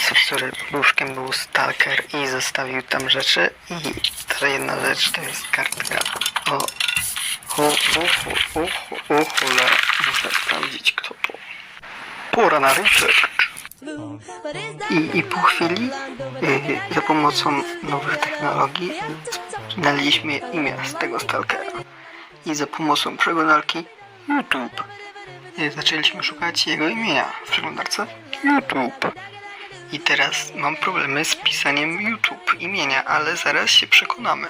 Przez który łóżkiem był stalker i zostawił tam rzeczy. I ta jedna rzecz to jest kartka o uchu, uchu, uchule. Muszę sprawdzić kto to. Pora na research. I, I po chwili y, za pomocą nowych technologii znaleźliśmy imię z tego stalkera. I za pomocą przeglądarki YouTube y, zaczęliśmy szukać jego imienia w przeglądarce YouTube. I teraz mam problemy z pisaniem YouTube imienia, ale zaraz się przekonamy.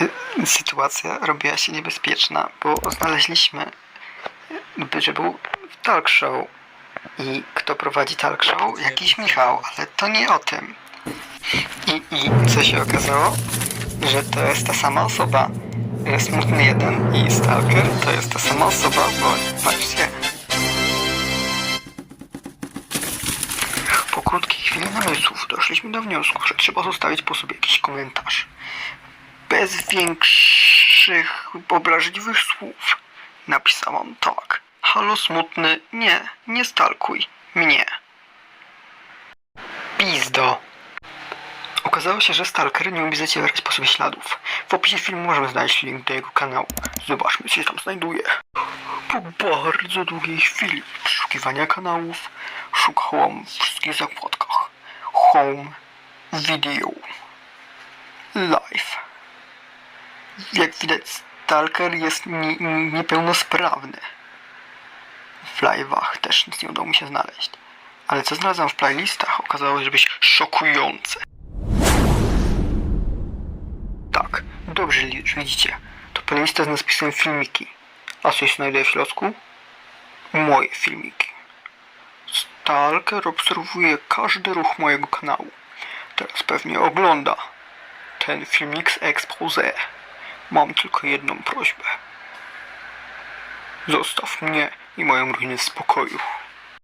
Y, Sytuacja robiła się niebezpieczna, bo znaleźliśmy, że był talk show. I kto prowadzi talk show? Jakiś Michał, ale to nie o tym. I, i co się okazało? Że to jest ta sama osoba. Smutny jeden i Stalker to jest ta sama osoba, bo patrzcie. Krótkiej chwili namysłów doszliśmy do wniosku, że trzeba zostawić po sobie jakiś komentarz. Bez większych obraźliwych słów napisałam tak. Halo smutny, nie, nie stalkuj mnie. Pizdo. Okazało się, że Stalker nie umie zacierać po sobie śladów. W opisie filmu możemy znaleźć link do jego kanału. Zobaczmy, co się tam znajduje. Po bardzo długiej chwili przeszukiwania kanałów szukałam w wszystkich zakładkach. Home, video, live. Jak widać, Stalker jest nie, niepełnosprawny. W live'ach też nic nie udało mi się znaleźć. Ale co znalazłam w playlistach okazało się być szokujące. Tak, dobrze widzicie. To playlista z napisem filmiki. A co się znajduje w środku? Moje filmiki. Stalker obserwuje każdy ruch mojego kanału. Teraz pewnie ogląda ten filmik z expose. Mam tylko jedną prośbę. Zostaw mnie i moją rodzinę w spokoju.